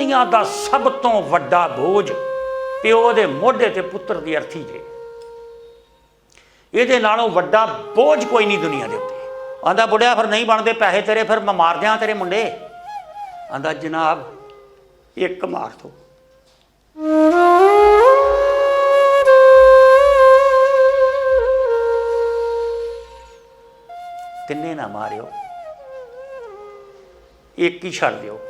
ਦੁਨੀਆ ਦਾ ਸਭ ਤੋਂ ਵੱਡਾ ਬੋਝ ਪਿਓ ਦੇ ਮੋਢੇ ਤੇ ਪੁੱਤਰ ਦੀ ਅਰਥੀ ਜੇ ਇਹਦੇ ਨਾਲੋਂ ਵੱਡਾ ਬੋਝ ਕੋਈ ਨਹੀਂ ਦੁਨੀਆ ਦੇ ਉੱਤੇ। ਆਂਦਾ ਬੁੜਿਆ ਫਿਰ ਨਹੀਂ ਬਣਦੇ ਪੈਸੇ ਤੇਰੇ, ਫਿਰ ਮੈਂ ਮਾਰ ਦਿਆਂ ਤੇਰੇ ਮੁੰਡੇ। ਆਂਦਾ, ਜਨਾਬ, ਇੱਕ ਮਾਰ ਦੋ। ਤਿੰਨੇ ਨਾ ਮਾਰਿਓ। ਇੱਕ ਹੀ ਛੱਡ ਦਿਓ।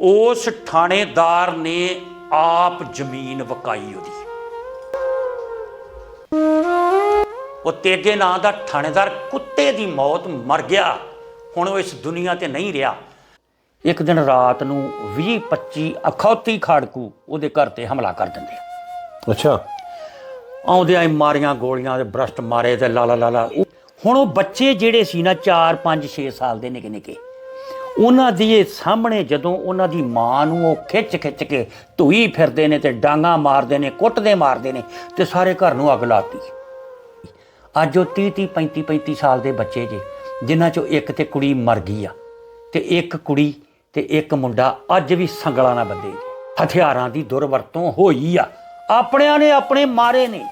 ਉਸ ਥਾਣੇਦਾਰ ਨੇ ਆਪ ਜ਼ਮੀਨ ਵਕਾਈ ਉਹਦੀ। ਉਹ ਤੇਗੇ ਨਾਂ ਦਾ ਥਾਣੇਦਾਰ ਕੁੱਤੇ ਦੀ ਮੌਤ ਮਰ ਗਿਆ। ਹੁਣ ਉਹ ਇਸ ਦੁਨੀਆ ਤੇ ਨਹੀਂ ਰਿਹਾ। ਇੱਕ ਦਿਨ ਰਾਤ ਨੂੰ 20 25 ਅਖੌਤੀ ਖਾੜਕੂ ਉਹਦੇ ਘਰ ਤੇ ਹਮਲਾ ਕਰ ਦਿੰਦੇ ਅੱਛਾ। ਆਉਂਦੇ ਆਏ ਮਾਰੀਆਂ ਗੋਲੀਆਂ ਦੇ ਬ੍ਰਸ਼ਟ ਮਾਰੇ ਤੇ ਲਾ ਲਾ ਲਾ ਲਾ। ਉਹ- ਹੁਣ ਉਹ ਬੱਚੇ ਜਿਹੜੇ ਸੀ ਨਾ 4 5 6 ਸਾਲ ਦੇ ਨਿੱਕੇ ਨਿੱਕੇ ਉਹਨਾਂ ਦੀ ਇਹ ਸਾਹਮਣੇ ਜਦੋਂ ਉਹਨਾਂ ਦੀ ਮਾਂ ਨੂੰ ਉਹ ਖਿੱਚ ਖਿੱਚ ਕੇ ਧੂਈ ਫਿਰਦੇ ਨੇ ਤੇ ਡਾਂਗਾ ਮਾਰਦੇ ਨੇ, ਕੁੱਟਦੇ ਮਾਰਦੇ ਨੇ ਤੇ ਸਾਰੇ ਘਰ ਨੂੰ ਅੱਗ ਲਾਤੀ। ਅੱਜ ਉਹ 30 30 35 35 ਸਾਲ ਦੇ ਬੱਚੇ ਜੇ, ਜਿਨ੍ਹਾਂ ਚੋਂ ਇੱਕ ਤੇ ਕੁੜੀ ਮਰ ਗਈ ਆ ਤੇ ਇੱਕ ਕੁੜੀ ਤੇ ਇੱਕ ਮੁੰਡਾ ਅੱਜ ਵੀ ਸੰਗਲਾਂ ਨਾਲ ਬੰਦੇ ਜੇ ਹਥਿਆਰਾਂ ਦੀ ਦੁਰਵਰਤੋਂ ਹੋਈ ਆ। ਆਪਣਿਆਂ ਨੇ ਆਪਣੇ ਮਾਰੇ ਨੇ।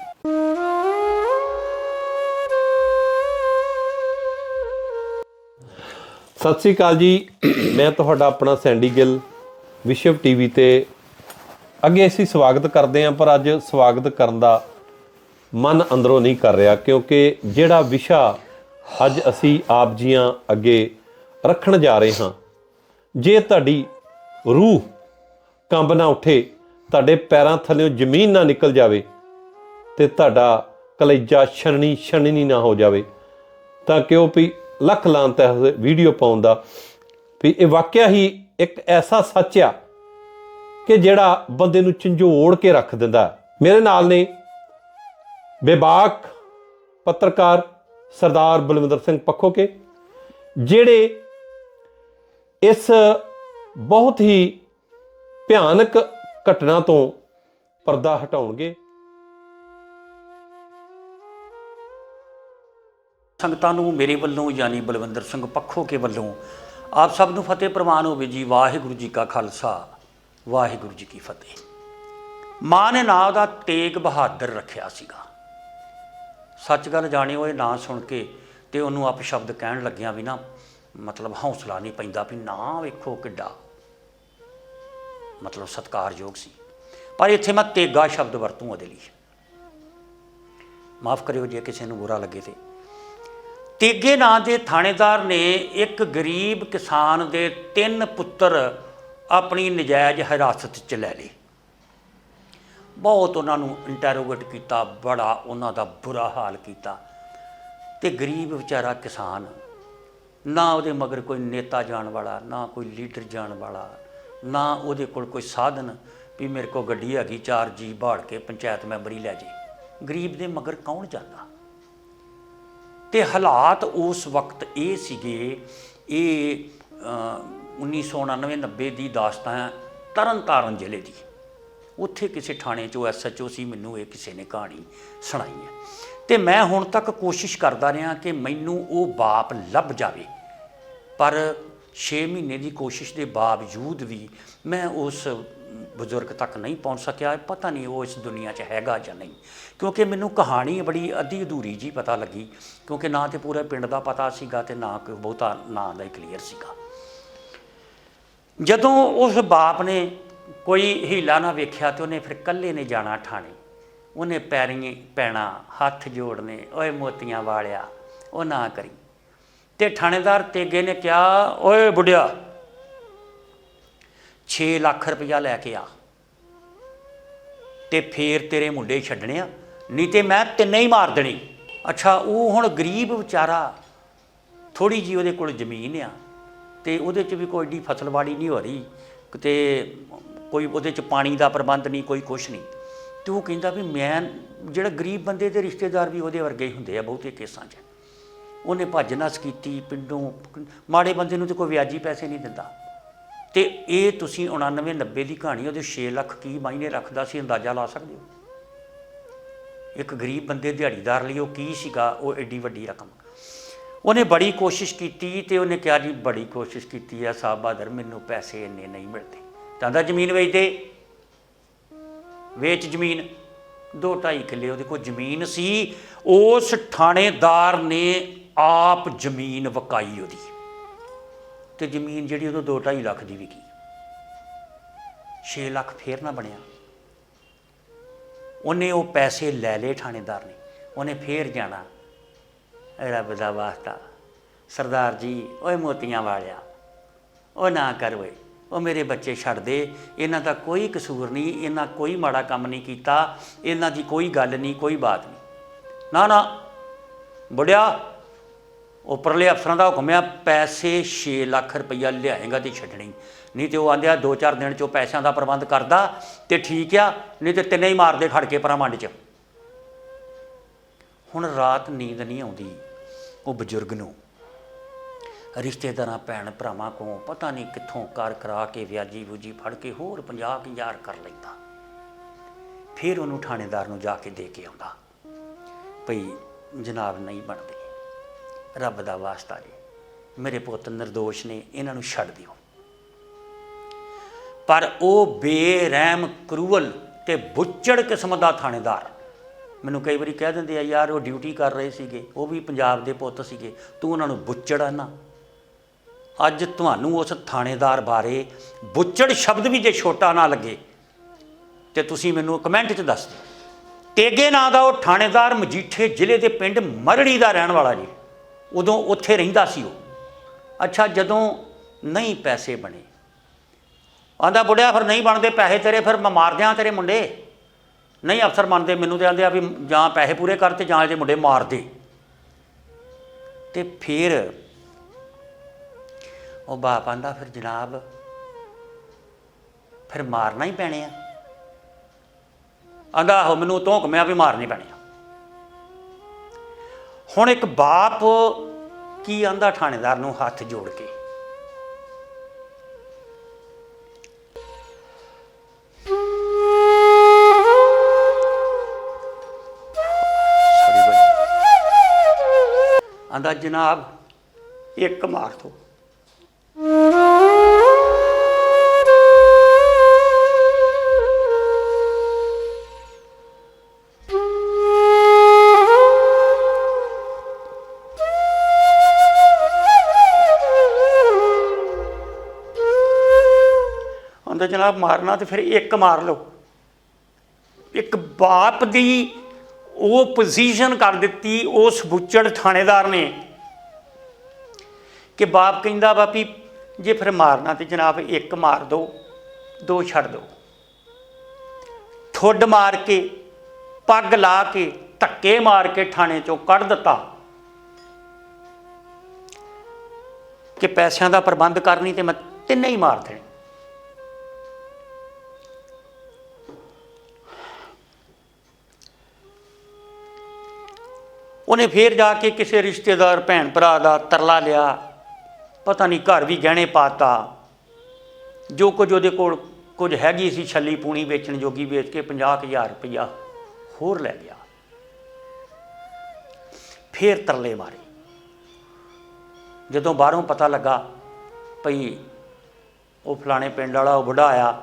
ਸਤਿ ਸ੍ਰੀ ਅਕਾਲ ਜੀ। ਮੈਂ ਤੁਹਾਡਾ ਆਪਣਾ ਸੈਂਡੀ ਗਿੱਲ, ਵਿਸ਼ਵ ਟੀਵੀ ਤੇ। ਅੱਗੇ ਅਸੀਂ ਸਵਾਗਤ ਕਰਦੇ ਹਾਂ, ਪਰ ਅੱਜ ਸਵਾਗਤ ਕਰਨ ਦਾ ਮਨ ਅੰਦਰੋਂ ਨਹੀਂ ਕਰ ਰਿਹਾ, ਕਿਉਂਕਿ ਜਿਹੜਾ ਵਿਸ਼ਾ ਅੱਜ ਅਸੀਂ ਆਪ ਜੀਆਂ ਅੱਗੇ ਰੱਖਣ ਜਾ ਰਹੇ ਹਾਂ, ਜੇ ਤੁਹਾਡੀ ਰੂਹ ਕੰਬ ਨਾ ਉੱਠੇ, ਤੁਹਾਡੇ ਪੈਰਾਂ ਥੱਲੇੋਂ ਜ਼ਮੀਨ ਨਾ ਨਿਕਲ ਜਾਵੇ ਤੇ ਤੁਹਾਡਾ ਕਲੇਜਾ ਛਣਨੀ ਛਣਨੀ ਨਾ ਹੋ ਜਾਵੇ, ਤਾਂ ਕਿਉਂ ਵੀ ਲੱਖ ਲਾਂਤ ਹੈ ਵੀਡੀਓ ਪਾਉਣ ਦਾ। ਵੀ ਇਹ ਵਾਕਿਆ ਹੀ ਇੱਕ ਐਸਾ ਸੱਚ ਆ ਕਿ ਜਿਹੜਾ ਬੰਦੇ ਨੂੰ ਝੰਜੋੜ ਕੇ ਰੱਖ ਦਿੰਦਾ ਮੇਰੇ ਨਾਲ ਨੇ ਬੇਬਾਕ ਪੱਤਰਕਾਰ ਸਰਦਾਰ ਬਲਵਿੰਦਰ ਸਿੰਘ ਪੱਖੋ ਕੇ ਜਿਹੜੇ ਇਸ ਬਹੁਤ ਹੀ ਭਿਆਨਕ ਘਟਨਾ ਤੋਂ ਪਰਦਾ ਹਟਾਉਣਗੇ। ਸੰਗਤਾਂ ਨੂੰ ਮੇਰੇ ਵੱਲੋਂ ਯਾਨੀ ਬਲਵਿੰਦਰ ਸਿੰਘ ਪੱਖੋ ਕੇ ਵੱਲੋਂ ਆਪ ਸਭ ਨੂੰ ਫਤਿਹ ਪ੍ਰਵਾਨ ਹੋਵੇ ਜੀ, ਵਾਹਿਗੁਰੂ ਜੀ ਕਾ ਖਾਲਸਾ, ਵਾਹਿਗੁਰੂ ਜੀ ਕੀ ਫਤਿਹ। ਮਾਂ ਨੇ ਨਾਂ ਉਹਦਾ ਤੇਗ ਬਹਾਦਰ ਰੱਖਿਆ ਸੀਗਾ। ਸੱਚ ਗੱਲ ਜਾਣਿਓ, ਇਹ ਨਾਂ ਸੁਣ ਕੇ ਤੇ ਉਹਨੂੰ ਆਪ ਸ਼ਬਦ ਕਹਿਣ ਲੱਗਿਆ ਵੀ ਨਾ ਮਤਲਬ ਹੌਸਲਾ ਨਹੀਂ ਪੈਂਦਾ ਵੀ ਨਾਂ ਵੇਖੋ ਕਿੱਡਾ ਮਤਲਬ ਸਤਿਕਾਰਯੋਗ ਸੀ। ਪਰ ਇੱਥੇ ਮੈਂ ਤੇਗਾ ਸ਼ਬਦ ਵਰਤੂੰ ਉਹਦੇ ਲਈ। ਮਾਫ ਕਰਿਓ ਜੇ ਕਿਸੇ ਨੂੰ ਬੁਰਾ ਲੱਗੇ ਤੇ। ਤੇਗੇ ਨਾਂ ਦੇ ਥਾਣੇਦਾਰ ਨੇ ਇੱਕ ਗਰੀਬ ਕਿਸਾਨ ਦੇ ਤਿੰਨ ਪੁੱਤਰ ਆਪਣੀ ਨਜਾਇਜ਼ ਹਿਰਾਸਤ 'ਚ ਲੈ ਲਏ। ਬਹੁਤ ਉਹਨਾਂ ਨੂੰ ਇੰਟਰੋਗੇਟ ਕੀਤਾ, ਬੜਾ ਉਹਨਾਂ ਦਾ ਬੁਰਾ ਹਾਲ ਕੀਤਾ ਤੇ ਗਰੀਬ ਵਿਚਾਰਾ ਕਿਸਾਨ ਨਾ ਉਹਦੇ ਮਗਰ ਕੋਈ ਨੇਤਾ ਜਾਣ ਵਾਲਾ, ਨਾ ਕੋਈ ਲੀਡਰ ਜਾਣ ਵਾਲਾ, ਨਾ ਉਹਦੇ ਕੋਲ ਕੋਈ ਸਾਧਨ ਵੀ ਮੇਰੇ ਕੋਲ ਗੱਡੀ ਹੈਗੀ, ਚਾਰ ਜੀ ਬਾੜ ਕੇ ਪੰਚਾਇਤ ਮੈਂਬਰੀ ਲੈ ਜੇ ਗਰੀਬ ਦੇ ਮਗਰ ਕੌਣ ਜਾਂਦਾ? ਤੇ ਹਾਲਾਤ ਉਸ ਵਕਤ ਇਹ ਸੀਗੇ ਇਹ ਅ, 1999-90 ਦੀ ਦਾਸਤਾਂ ਤਰਨਤਾਰਨ ਜ਼ਿਲ੍ਹੇ ਦੀ। ਉੱਥੇ ਕਿਸੇ ਥਾਣੇ 'ਚੋਂ ਐਸਐਚਓ ਸੀ ਮੈਨੂੰ ਇਹ ਕਿਸੇ ਨੇ ਕਹਾਣੀ ਸੁਣਾਈ ਹੈ। ਤੇ ਮੈਂ ਹੁਣ ਤੱਕ ਕੋਸ਼ਿਸ਼ ਕਰਦਾ ਰਿਹਾ ਕਿ ਮੈਨੂੰ ਉਹ ਬਾਪ ਲੱਭ ਜਾਵੇ। ਪਰ 6 ਮਹੀਨੇ ਦੀ ਕੋਸ਼ਿਸ਼ ਦੇ ਬਾਵਜੂਦ ਵੀ ਮੈਂ ਉਸ ਬਜ਼ੁਰਗ ਤੱਕ ਨਹੀਂ ਪਹੁੰਚ ਸਕਿਆ, ਪਤਾ ਨਹੀਂ ਉਹ ਇਸ ਦੁਨੀਆ 'ਚ ਹੈਗਾ ਜਾਂ ਨਹੀਂ। ਕਿਉਂਕਿ ਮੈਨੂੰ ਕਹਾਣੀ ਬੜੀ ਅੱਧੀ ਅਧੂਰੀ ਜੀ ਪਤਾ ਲੱਗੀ, ਕਿਉਂਕਿ ਨਾ ਤੇ ਪੂਰੇ ਪਿੰਡ ਦਾ ਪਤਾ ਸੀਗਾ ਤੇ ਨਾ ਕੋਈ ਬਹੁਤਾ ਨਾਂ ਦਾ ਕਲੀਅਰ ਸੀਗਾ। ਜਦੋਂ ਉਸ ਬਾਪ ਨੇ ਕੋਈ ਹੀਲਾ ਨਾ ਵੇਖਿਆ ਤੇ ਉਹਨੇ ਫਿਰ ਇਕੱਲੇ ਨੇ ਜਾਣਾ ਠਾਣੇ। ਉਹਨੇ ਪੈਰੀਂ ਪੈਣਾ, ਹੱਥ ਜੋੜਨੇ, ਓਏ ਮੋਤੀਆਂ ਵਾਲਿਆ, ਉਹ ਨਾ ਕਰੀ। ਤੇ ਥਾਣੇਦਾਰ ਤੇਗੇ ਨੇ ਕਿਹਾ, ਓਏ ਬੁੱਢਿਆ 6 ਲੱਖ ਰੁਪਇਆ ਲੈ ਕੇ ਆ। ਤੇ ਫੇਰ ਤੇਰੇ ਮੁੰਡੇ ਛੱਡਣੇ ਆ। ਨਹੀਂ ਤੇ ਮੈਂ ਤਿੰਨੇ ਹੀ ਮਾਰ ਦੇਣੀ। ਅੱਛਾ, ਉਹ ਹੁਣ ਗਰੀਬ ਵਿਚਾਰਾ ਥੋੜੀ ਜੀ ਉਹਦੇ ਕੋਲ ਜ਼ਮੀਨ ਆ। ਤੇ ਉਹਦੇ 'ਚ ਵੀ ਕੋਈ ਏਡੀ ਫਸਲਵਾੜੀ ਨਹੀਂ ਹੋ ਰਹੀ। ਤੇ ਕੋਈ ਉਹਦੇ 'ਚ ਪਾਣੀ ਦਾ ਪ੍ਰਬੰਧ ਨਹੀਂ, ਕੋਈ ਕੁਛ ਨਹੀਂ। ਤੇ ਉਹ ਕਹਿੰਦਾ ਵੀ ਮੈਂ, ਜਿਹੜਾ ਗਰੀਬ ਬੰਦੇ ਦੇ ਰਿਸ਼ਤੇਦਾਰ ਵੀ ਉਹਦੇ ਵਰਗੇ ਹੀ ਹੁੰਦੇ ਆ ਬਹੁਤੇ ਕੇਸਾਂ 'ਚ। ਉਹਨੇ ਭੱਜ ਨਸ ਕੀਤੀ, ਪਿੰਡੋਂ, ਮਾੜੇ ਬੰਦੇ ਨੂੰ ਤੇ ਕੋਈ ਵਿਆਜੀ ਪੈਸੇ ਨਹੀਂ ਦਿੰਦਾ। ਤੇ ਇਹ ਤੁਸੀਂ 99 90 ਦੀ ਕਹਾਣੀ, ਉਹਦੇ 6 ਲੱਖ ਕੀ ਮਾਇਨੇ ਰੱਖਦਾ ਸੀ, ਅੰਦਾਜ਼ਾ ਲਾ ਸਕਦੇ ਹੋ? ਇੱਕ ਗਰੀਬ ਬੰਦੇ ਦਿਹਾੜੀਦਾਰ ਲਈ ਉਹ ਕੀ ਸੀਗਾ, ਉਹ ਐਡੀ ਵੱਡੀ ਰਕਮ? ਉਹਨੇ ਬੜੀ ਕੋਸ਼ਿਸ਼ ਕੀਤੀ ਤੇ ਉਹਨੇ ਕਿਹਾ, ਜੀ, ਬੜੀ ਕੋਸ਼ਿਸ਼ ਕੀਤੀ ਆ ਸਾਹਿਬ ਬਹਾਦਰ, ਮੈਨੂੰ ਪੈਸੇ ਇੰਨੇ ਨਹੀਂ ਮਿਲਦੇ। ਕਹਿੰਦਾ ਜ਼ਮੀਨ ਵੇਚ ਦੇ ਵੇਚ ਜ਼ਮੀਨ। ਦੋ ਢਾਈ ਕਿੱਲੇ ਉਹਦੇ ਕੋਲ ਜ਼ਮੀਨ ਸੀ। ਉਸ ਥਾਣੇਦਾਰ ਨੇ ਆਪ ਜ਼ਮੀਨ ਵਕਾਈ ਉਹਦੀ। ਤੇ ਜ਼ਮੀਨ ਜਿਹੜੀ ਉਦੋਂ ਦੋ ਢਾਈ ਲੱਖ ਦੀ ਵਿਕੀ। 6 ਲੱਖ ਫੇਰ ਨਾ ਬਣਿਆ। ਉਹਨੇ ਉਹ ਪੈਸੇ ਲੈ ਲਏ ਥਾਣੇਦਾਰ ਨੇ। ਉਹਨੇ ਫੇਰ ਜਾਣਾ। ਰੱਬ ਦਾ ਵਾਸਤਾ। ਸਰਦਾਰ ਜੀ, ਓਏ ਮੋਤੀਆਂ ਵਾਲਿਆ ਉਹ ਨਾ ਕਰ ਓਏ। ਉਹ ਮੇਰੇ ਬੱਚੇ ਛੱਡ ਦੇ। ਇਹਨਾਂ ਦਾ ਕੋਈ ਕਸੂਰ ਨਹੀਂ। ਇਹਨਾਂ ਕੋਈ ਮਾੜਾ ਕੰਮ ਨਹੀਂ ਕੀਤਾ। ਇਹਨਾਂ ਦੀ ਕੋਈ ਗੱਲ ਨਹੀਂ, ਕੋਈ ਬਾਤ ਨਹੀਂ। ਨਾ ਨਾ। ਬੁੜਿਆ ਉੱਪਰਲੇ ਅਫਸਰਾਂ ਦਾ ਹੁਕਮ ਆ, ਪੈਸੇ 6 ਲੱਖ ਰੁਪਈਆ ਲਿਆਏਗਾ ਤੇ ਛੱਡਣੀ ਨਹੀਂ ਤੇ ਉਹ ਆਂਦੇ ਆ, ਦੋ ਚਾਰ ਦਿਨ ਚੋਂ ਪੈਸਿਆਂ ਦਾ ਪ੍ਰਬੰਧ ਕਰਦਾ ਤੇ ਠੀਕ ਆ, ਨਹੀਂ ਤੇ ਤਿੰਨੇ ਹੀ ਮਾਰਦੇ ਖੜ ਕੇ ਪਰਾਂ ਮੰਡ 'ਚ। ਹੁਣ ਰਾਤ ਨੀਂਦ ਨਹੀਂ ਆਉਂਦੀ, ਉਹ ਬਜ਼ੁਰਗ ਨੂੰ। ਰਿਸ਼ਤੇਦਾਰਾਂ, ਭੈਣ ਭਰਾਵਾਂ ਕੋਲੋਂ ਪਤਾ ਨਹੀਂ ਕਿੱਥੋਂ ਕਰ ਕਰਾ ਕੇ ਵਿਆਜੀ ਬੂਜੀ ਫੜ ਕੇ ਹੋਰ 50000 ਕਰ ਲੈਂਦਾ। ਫਿਰ ਉਹਨੂੰ ਥਾਣੇਦਾਰ ਨੂੰ ਜਾ ਕੇ ਦੇ ਕੇ ਆਉਂਦਾ। ਭਈ ਜਨਾਬ ਨਹੀਂ ਬਣਦੇ। ਰੱਬ ਦਾ ਵਾਸਤਾ ਜੀ ਮੇਰੇ ਪੁੱਤ ਨਿਰਦੋਸ਼ ਨੇ ਇਹਨਾਂ ਨੂੰ ਛੱਡ ਦਿਓ। ਪਰ ਉਹ ਬੇਰਹਿਮ ਕਰੂਅਲ ਤੇ ਬੁੱਚੜ ਕਿਸਮ ਦਾ ਥਾਣੇਦਾਰ। ਮੈਨੂੰ ਕਈ ਵਾਰੀ ਕਹਿ ਦਿੰਦੇ ਆ, ਯਾਰ, ਉਹ ਡਿਊਟੀ ਕਰ ਰਹੇ ਸੀਗੇ, ਉਹ ਵੀ ਪੰਜਾਬ ਦੇ ਪੁੱਤ ਸੀਗੇ, ਤੂੰ ਉਹਨਾਂ ਨੂੰ ਬੁੱਚੜ ਆ ਨਾ ਅੱਜ ਤੁਹਾਨੂੰ ਉਸ ਥਾਣੇਦਾਰ ਬਾਰੇ ਬੁੱਚੜ ਸ਼ਬਦ ਵੀ ਜੇ ਛੋਟਾ ਨਾ ਲੱਗੇ, ਤੇ ਤੁਸੀਂ ਮੈਨੂੰ ਕਮੈਂਟ 'ਚ ਦੱਸ ਦਿਓ। ਤੇਗੇ ਨਾਂ ਦਾ ਉਹ ਥਾਣੇਦਾਰ ਮਜੀਠੇ ਜ਼ਿਲ੍ਹੇ ਦੇ ਪਿੰਡ ਮਰੜੀ ਦਾ ਰਹਿਣ ਵਾਲਾ ਜੀ। ਉਦੋਂ ਉੱਥੇ ਰਹਿੰਦਾ ਸੀ ਉਹ। ਅੱਛਾ, ਜਦੋਂ ਨਹੀਂ ਪੈਸੇ ਬਣੇ। ਆਂਦਾ ਬੁੜਿਆ, ਫਿਰ ਨਹੀਂ ਬਣਦੇ ਪੈਸੇ ਤੇਰੇ, ਫਿਰ ਮੈਂ ਮਾਰ ਦਿਆਂ ਤੇਰੇ ਮੁੰਡੇ। ਨਹੀਂ ਅਫਸਰ ਮੰਨਦੇ, ਮੈਨੂੰ ਤੇ ਆਂਦੇ ਆ ਵੀ ਜਾਂ ਪੈਸੇ ਪੂਰੇ ਕਰ ਤੇ ਜਾਂ ਇਹਦੇ ਮੁੰਡੇ ਮਾਰ ਦੇ। ਤੇ ਫਿਰ ਉਹ ਬਾਪ ਆਂਦਾ ਫਿਰ ਜਨਾਬ, ਫਿਰ ਮਾਰਨਾ ਹੀ ਪੈਣੇ ਆ। ਆਂਦਾ ਆਹੋ, ਮੈਨੂੰ ਤੋਂ ਹੁਕਮਿਆ ਵੀ ਮਾਰਨੇ ਪੈਣੇ ਆ। ਹੁਣ ਇੱਕ ਬਾਪ ਕੀ ਆਂਦਾ ਥਾਣੇਦਾਰ ਨੂੰ ਹੱਥ ਜੋੜ ਕੇ। ਆਂਦਾ ਜਨਾਬ ਇੱਕ ਮਾਰ ਦੋ ਆਂਦਾ ਜਨਾਬ ਮਾਰਨਾ ਤੇ ਫਿਰ ਇੱਕ ਮਾਰ ਲਓ। ਇੱਕ ਬਾਪ ਦੀ ਉਹ ਪੋਜੀਸ਼ਨ ਕਰ ਦਿੱਤੀ ਉਸ ਬੁੱਚੜ ਥਾਣੇਦਾਰ ਨੇ ਕਿ ਬਾਪ ਕਹਿੰਦਾ ਵਾ ਵੀ ਜੇ ਫਿਰ ਮਾਰਨਾ ਤੇ ਜਨਾਬ ਇੱਕ ਮਾਰ ਦੋ ਦੋ ਛੱਡ ਦਿਓ ਠੁੱਡ ਮਾਰ ਕੇ, ਪੱਗ ਲਾ ਕੇ, ਧੱਕੇ ਮਾਰ ਕੇ ਥਾਣੇ ਚੋਂ ਕੱਢ ਦਿੱਤਾ ਕਿ ਪੈਸਿਆਂ ਦਾ ਪ੍ਰਬੰਧ ਕਰਨੀ ਤੇ ਮੈਂ ਤਿੰਨੇ ਹੀ ਮਾਰ ਦੇਣੇ। ਉਹਨੇ ਫੇਰ ਜਾ ਕੇ ਕਿਸੇ ਰਿਸ਼ਤੇਦਾਰ ਭੈਣ ਭਰਾ ਦਾ ਤਰਲਾ ਲਿਆ। ਪਤਾ ਨਹੀਂ ਘਰ ਵੀ ਗਹਿਣੇ ਪਾਤਾ। ਜੋ ਕੁਝ ਉਹਦੇ ਕੋਲ ਕੁਝ ਹੈਗੀ ਸੀ ਛੱਲੀ ਪੂਣੀ ਵੇਚਣ ਜੋਗੀ ਵੇਚ ਕੇ 50000 ਰੁਪਇਆ ਹੋਰ ਲੈ ਗਿਆ। ਫੇਰ ਤਰਲੇ ਮਾਰੇ। ਜਦੋਂ ਬਾਹਰੋਂ ਪਤਾ ਲੱਗਾ ਭਈ ਉਹ ਫਲਾਣੇ ਪਿੰਡ ਵਾਲਾ, ਉਹ ਬੁੱਢਾ ਆਇਆ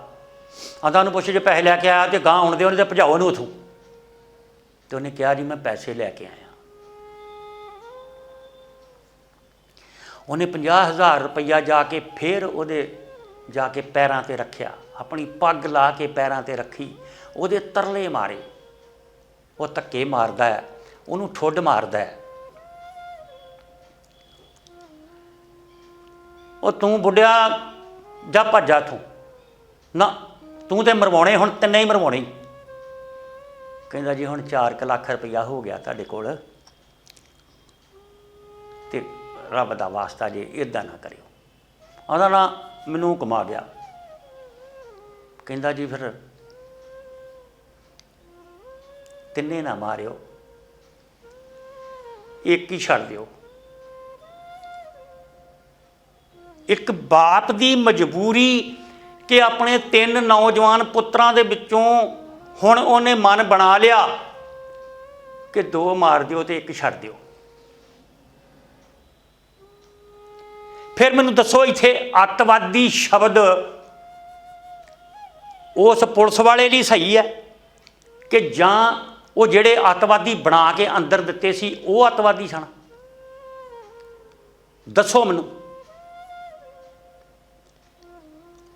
ਆਂਦਾ ਉਹਨੂੰ ਪੁੱਛ ਜੇ ਪੈਸੇ ਲੈ ਕੇ ਆਇਆ ਤੇ ਗਾਂ ਆਉਣ ਦੇ ਉਹਨੇ ਤੇ ਭਜਾਓ ਉਹਨੂੰ ਉਥੋਂ। ਤੇ ਉਹਨੇ ਕਿਹਾ ਜੀ, ਮੈਂ ਪੈਸੇ ਲੈ ਕੇ ਆਇਆ। ਉਹਨੇ 50000 ਰੁਪਈਆ ਜਾ ਕੇ ਫੇਰ ਉਹਦੇ ਜਾ ਕੇ ਪੈਰਾਂ ਤੇ ਰੱਖਿਆ। ਆਪਣੀ ਪੱਗ ਲਾ ਕੇ ਪੈਰਾਂ ਤੇ ਰੱਖੀ। ਉਹਦੇ ਤਰਲੇ ਮਾਰੇ। ਉਹ ਧੱਕੇ ਮਾਰਦਾ ਹੈ। ਉਹਨੂੰ ਠੁੱਡ ਮਾਰਦਾ ਹੈ। ਉਹ ਤੂੰ ਬੁੱਢਿਆ, ਜਾ ਭੱਜਾ ਤੂੰ। ਨਾ, ਤੂੰ ਤੇ ਮਰਵਾਉਣੇ, ਹੁਣ ਤਿੰਨੇ ਹੀ ਮਰਵਾਉਣੇ। ਕਹਿੰਦਾ ਜੀ, ਹੁਣ 4 ਲੱਖ ਰੁਪਈਆ ਹੋ ਗਿਆ ਤੁਹਾਡੇ ਕੋਲ। ਤੇ ਰੱਬ ਦਾ ਵਾਸਤਾ ਜੇ ਇਦਾਂ ਨਾ ਕਰਿਓ। ਉਹਦਾ ਨਾ ਮੈਨੂੰ ਕਮਾ ਗਿਆ ਕਹਿੰਦਾ ਜੀ ਫਿਰ ਤਿੰਨੇ ਨਾ ਮਾਰਿਓ। ਇੱਕ ਹੀ ਛੱਡ ਦਿਓ। ਇੱਕ ਬਾਪ ਦੀ ਮਜਬੂਰੀ ਕਿ ਆਪਣੇ ਤਿੰਨ ਨੌਜਵਾਨ ਪੁੱਤਰਾਂ ਦੇ ਵਿੱਚੋਂ ਹੁਣ ਉਹਨੇ ਮਨ ਬਣਾ ਲਿਆ ਕਿ ਦੋ ਮਾਰ ਦਿਓ ਤੇ ਇੱਕ ਛੱਡ ਦਿਓ। ਫਿਰ ਮੈਨੂੰ ਦੱਸੋ ਇੱਥੇ ਅੱਤਵਾਦੀ ਸ਼ਬਦ ਉਸ ਪੁਲਿਸ ਵਾਲੇ ਲਈ ਸਹੀ ਹੈ ਕਿ ਜਾਂ ਉਹ ਜਿਹੜੇ ਅੱਤਵਾਦੀ ਬਣਾ ਕੇ ਅੰਦਰ ਦਿੱਤੇ ਸੀ, ਉਹ ਅੱਤਵਾਦੀ ਸਨ? ਦੱਸੋ ਮੈਨੂੰ।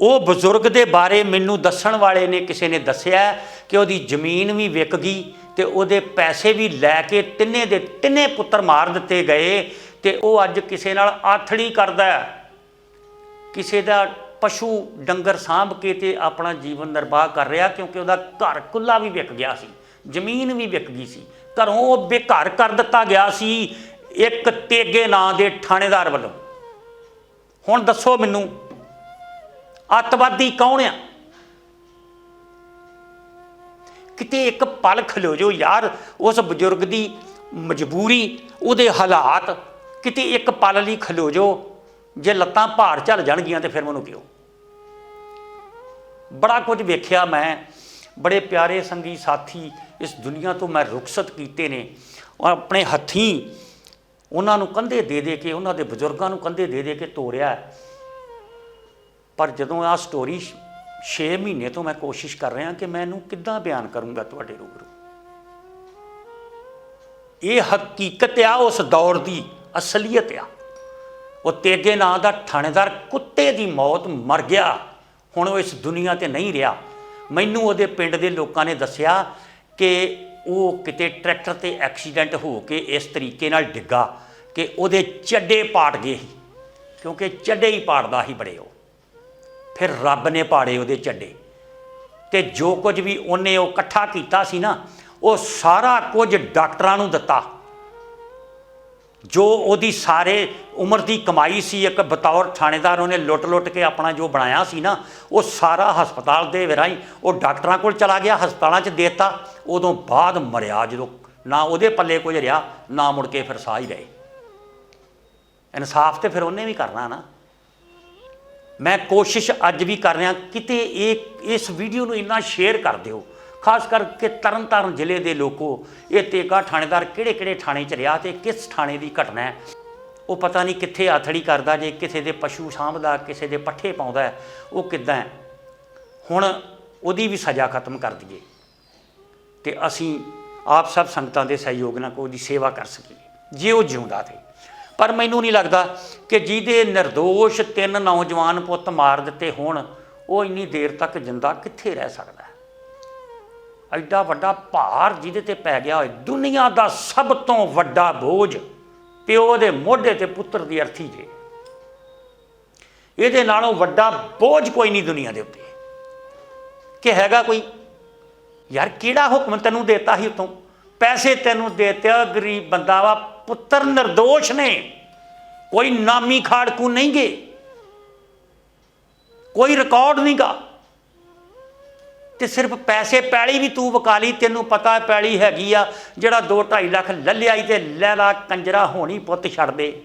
ਉਹ ਬਜ਼ੁਰਗ ਦੇ ਬਾਰੇ ਮੈਨੂੰ ਦੱਸਣ ਵਾਲੇ ਨੇ ਕਿਸੇ ਨੇ ਦੱਸਿਆ ਕਿ ਉਹਦੀ ਜ਼ਮੀਨ ਵੀ ਵਿਕ ਗਈ ਤੇ ਉਹਦੇ ਪੈਸੇ ਵੀ ਲੈ ਕੇ ਤਿੰਨੇ ਦੇ ਤਿੰਨੇ ਪੁੱਤਰ ਮਾਰ ਦਿੱਤੇ ਗਏ ਤੇ ਉਹ ਅੱਜ ਕਿਸੇ ਨਾਲ ਆਥੜੀ ਕਰਦਾ ਹੈ। ਕਿਸੇ ਦਾ ਪਸ਼ੂ ਡੰਗਰ ਸਾਂਭ ਕੇ ਤੇ ਆਪਣਾ ਜੀਵਨ ਨਿਰਵਾਹ ਕਰ ਰਿਹਾ, ਕਿਉਂਕਿ ਉਹਦਾ ਘਰ ਕੁੱਲਾ ਵੀ ਵਿਕ ਗਿਆ ਸੀ, ਜ਼ਮੀਨ ਵੀ ਵਿਕ ਗਈ ਸੀ। ਘਰੋਂ ਉਹ ਬੇਘਰ ਕਰ ਦਿੱਤਾ ਗਿਆ ਸੀ, ਇੱਕ ਤੇਗੇ ਨਾਂ ਦੇ ਥਾਣੇਦਾਰ ਵੱਲੋਂ। ਹੁਣ ਦੱਸੋ ਮੈਨੂੰ, ਅੱਤਵਾਦੀ ਕੌਣ ਆ? ਕਿਤੇ ਇੱਕ ਪਲ ਖਲੋ ਜੋ ਯਾਰ, ਉਸ ਬਜ਼ੁਰਗ ਦੀ ਮਜਬੂਰੀ, ਉਹਦੇ ਹਾਲਾਤ ਕਿਤੇ ਇੱਕ ਪਲ ਲਈ ਖਲੋ ਜੋ ਜੇ ਲੱਤਾਂ ਭਾਰ ਝੱਲ ਜਾਣਗੀਆਂ ਤੇ ਫਿਰ ਮੈਨੂੰ ਪਿਓ ਬੜਾ ਕੁਝ ਵੇਖਿਆ ਮੈਂ। ਬੜੇ ਪਿਆਰੇ ਸੰਗੀ ਸਾਥੀ ਇਸ ਦੁਨੀਆ ਤੋਂ ਮੈਂ ਰੁਖਸਤ ਕੀਤੇ ਨੇ। ਆਪਣੇ ਹੱਥੀਂ ਉਹਨਾਂ ਨੂੰ ਕੰਧੇ ਦੇ ਦੇ ਕੇ, ਉਹਨਾਂ ਦੇ ਬਜ਼ੁਰਗਾਂ ਨੂੰ ਕੰਧੇ ਦੇ ਦੇ ਕੇ ਤੋਰਿਆ। ਪਰ ਜਦੋਂ ਆ ਸਟੋਰੀ 6 ਮਹੀਨੇ ਤੋਂ ਮੈਂ ਕੋਸ਼ਿਸ਼ ਕਰ ਰਿਹਾ ਕਿ ਮੈਂ ਇਹਨੂੰ ਕਿੱਦਾਂ ਬਿਆਨ ਕਰੂੰਗਾ ਤੁਹਾਡੇ ਰੂਬਰੂ। ਇਹ ਹਕੀਕਤ ਆ ਉਸ ਦੌਰ ਦੀ। ਅਸਲੀਅਤ ਆ। ਉਹ ਤੇਗੇ ਨਾਂ ਦਾ ਥਾਣੇਦਾਰ ਕੁੱਤੇ ਦੀ ਮੌਤ ਮਰ ਗਿਆ। ਹੁਣ ਉਹ ਇਸ ਦੁਨੀਆ ਤੇ ਨਹੀਂ ਰਿਹਾ। ਮੈਨੂੰ ਉਹਦੇ ਪਿੰਡ ਦੇ ਲੋਕਾਂ ਨੇ ਦੱਸਿਆ ਕਿ ਉਹ ਕਿਤੇ ਟਰੈਕਟਰ ਤੇ ਐਕਸੀਡੈਂਟ ਹੋ ਕੇ ਇਸ ਤਰੀਕੇ ਨਾਲ ਡਿੱਗਾ ਕਿ ਉਹਦੇ ਚੱਡੇ ਪਾਟ ਗਏ ਸੀ, ਕਿਉਂਕਿ ਚੱਡੇ ਹੀ ਪਾੜਦਾ ਸੀ ਬੜੇ ਉਹ। ਫਿਰ ਰੱਬ ਨੇ ਪਾੜੇ ਉਹਦੇ ਚੱਡੇ। ਤੇ ਜੋ ਕੁਝ ਵੀ ਉਹਨੇ ਉਹ ਇਕੱਠਾ ਕੀਤਾ ਸੀ ਨਾ, ਉਹ ਸਾਰਾ ਕੁਝ ਡਾਕਟਰਾਂ ਨੂੰ ਦਿੱਤਾ। ਜੋ ਉਹਦੀ ਸਾਰੇ ਉਮਰ ਦੀ ਕਮਾਈ ਸੀ, ਇੱਕ ਬਤੌਰ ਥਾਣੇਦਾਰ ਉਹਨੇ ਲੁੱਟ-ਲੁੱਟ ਕੇ ਆਪਣਾ ਜੋ ਬਣਾਇਆ ਸੀ ਨਾ, ਉਹ ਸਾਰਾ ਹਸਪਤਾਲ ਦੇ ਵਿਰਾਈ ਉਹ ਡਾਕਟਰਾਂ ਕੋਲ ਚਲਾ ਗਿਆ, ਹਸਪਤਾਲਾਂ 'ਚ ਦੇਤਾ, ਉਦੋਂ ਬਾਅਦ ਮਰਿਆ ਜਦੋਂ, ਨਾ ਉਹਦੇ ਪੱਲੇ ਕੁਝ ਰਿਹਾ, ਨਾ ਮੁੜ ਕੇ ਫਿਰ ਸਾਹ ਹੀ ਰਹੇ ਇਨਸਾਫ ਤੇ ਫਿਰ ਉਹਨੇ ਵੀ ਕਰਨਾ ਨਾ। ਮੈਂ ਕੋਸ਼ਿਸ਼ ਅੱਜ ਵੀ ਕਰ ਰਿਹਾ, ਕਿਤੇ ਇਹ, ਇਸ ਵੀਡੀਓ ਨੂੰ ਇੰਨਾ ਸ਼ੇਅਰ ਕਰ ਦਿਓ ਖਾਸ ਕਰਕੇ ਤਰਨਤਾਰਨ ਜ਼ਿਲ੍ਹੇ ਦੇ ਲੋਕੋ, ਇਹ ਤੇਗਾ ਥਾਣੇਦਾਰ ਕਿਹੜੇ ਕਿਹੜੇ ਥਾਣੇ 'ਚ ਰਿਹਾ ਤੇ ਕਿਸ ਥਾਣੇ ਦੀ ਘਟਨਾ ਹੈ? ਉਹ ਪਤਾ ਨਹੀਂ ਕਿੱਥੇ ਆਥੜੀ ਕਰਦਾ, ਜੇ ਕਿਸੇ ਦੇ ਪਸ਼ੂ ਸਾਂਭਦਾ, ਕਿਸੇ ਦੇ ਪੱਠੇ ਪਾਉਂਦਾ ਉਹ ਕਿੱਦਾਂ ਹੁਣ ਉਹਦੀ ਵੀ ਸਜ਼ਾ ਖਤਮ ਕਰ ਦਈਏ ਤੇ ਅਸੀਂ ਆਪ ਸਭ ਸੰਗਤਾਂ ਦੇ ਸਹਿਯੋਗ ਨਾਲ ਉਹਦੀ ਸੇਵਾ ਕਰ ਸਕੀਏ, ਜੇ ਉਹ ਜਿਉਂਦਾ ਤੇ। ਪਰ ਮੈਨੂੰ ਨਹੀਂ ਲੱਗਦਾ ਕਿ ਜਿਹਦੇ ਨਿਰਦੋਸ਼ ਤਿੰਨ ਨੌਜਵਾਨ ਪੁੱਤ ਮਾਰ ਦਿੱਤੇ ਹੋਣ, ਉਹ ਇੰਨੀ ਦੇਰ ਤੱਕ ਜਿੰਦਾ ਕਿੱਥੇ ਰਹਿ ਸਕਦਾ ਐਡਾ ਵੱਡਾ ਭਾਰ ਜਿਹਦੇ ਤੇ ਪੈ ਗਿਆ ਹੋਏ। ਦੁਨੀਆ ਦਾ ਸਭ ਤੋਂ ਵੱਡਾ ਬੋਝ ਪਿਓ ਦੇ ਮੋਢੇ ਤੇ ਪੁੱਤਰ ਦੀ ਅਰਥੀ ਜੇ। ਇਹਦੇ ਨਾਲੋਂ ਵੱਡਾ ਬੋਝ ਕੋਈ ਨਹੀਂ ਦੁਨੀਆ ਦੇ ਉੱਤੇ। ਕਿ ਹੈਗਾ ਕੋਈ? ਯਾਰ ਕਿਹੜਾ ਹੁਕਮ ਤੈਨੂੰ ਦੇਤਾ ਸੀ ਉਤੋਂ? ਪੈਸੇ ਤੈਨੂੰ ਦੇਤੇ, ਗਰੀਬ ਬੰਦਾ ਵਾ, ਪੁੱਤਰ નિર્ਦੋਸ਼ ਨੇ। ਕੋਈ ਨਾਮੀ ਖਾੜਕੂ ਨਹੀਂ ਗੇ। ਕੋਈ ਰਿਕਾਰਡ ਨਹੀਂਗਾ ਤੇ ਸਿਰਫ ਪੈਸੇ ਪੈਲੀ ਵੀ ਤੂੰ ਵਕਾ ਲਈ, ਤੈਨੂੰ ਪਤਾ ਪੈਲੀ ਹੈਗੀ ਆ, ਜਿਹੜਾ 2.5 ਲੱਖ ਲੱਲਿਆਈ ਤੇ ਲੈ ਲਾ ਕੰਜਰਾ ਹੋਣੀ ਪੁੱਤ ਛੱਡ ਦੇ।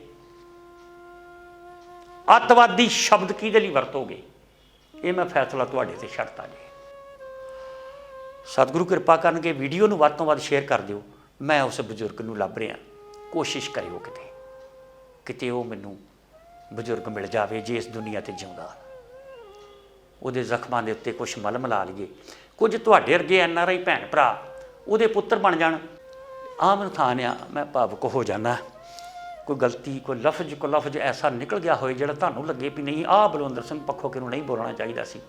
ਅੱਤਵਾਦੀ ਸ਼ਬਦ ਕਿਹਦੇ ਲਈ ਵਰਤੋਗੇ? ਇਹ ਮੈਂ ਫੈਸਲਾ ਤੁਹਾਡੇ ਤੇ ਛੱਡਤਾ ਜੀ। ਸਤਿਗੁਰੂ ਕਿਰਪਾ ਕਰਨਗੇ, ਵੀਡੀਓ ਨੂੰ ਵੱਧ ਤੋਂ ਵੱਧ ਸ਼ੇਅਰ ਕਰ ਦਿਓ। ਮੈਂ ਉਸ ਬਜ਼ੁਰਗ ਨੂੰ ਲੱਭ ਰਿਹਾ। ਕੋਸ਼ਿਸ਼ ਕਰਿਓ ਕਿਤੇ। ਕਿਤੇ ਉਹ ਮੈਨੂੰ ਬਜ਼ੁਰਗ ਮਿਲ ਜਾਵੇ, ਜੇ ਇਸ ਦੁਨੀਆ ਤੇ ਜਿਉਂਦਾ। ਉਹਦੇ ਜ਼ਖਮਾਂ ਦੇ ਉੱਤੇ ਕੁਝ ਮਲਮ ਲਾ ਲਈਏ। ਕੁਝ ਤੁਹਾਡੇ ਵਰਗੇ ਐਨ ਆਰ ਆਈ ਭੈਣ ਭਰਾ ਉਹਦੇ ਪੁੱਤਰ ਬਣ ਜਾਣ। ਆਮ ਥਾਂ ਆ ਮੈਂ ਭਾਵੁਕ ਹੋ ਜਾਣਾ ਕੋਈ ਗਲਤੀ, ਕੋਈ ਲਫ਼ਜ਼ ਕੋਈ ਲਫ਼ਜ਼ ਐਸਾ ਨਿਕਲ ਗਿਆ ਹੋਏ ਜਿਹੜਾ ਤੁਹਾਨੂੰ ਲੱਗੇ ਵੀ ਨਹੀਂ, ਆਹ ਬਲਵੰਦਰ ਸਿੰਘ ਪੱਖੋ ਕਿਨੂੰ ਨਹੀਂ ਬੋਲਣਾ ਚਾਹੀਦਾ ਸੀ।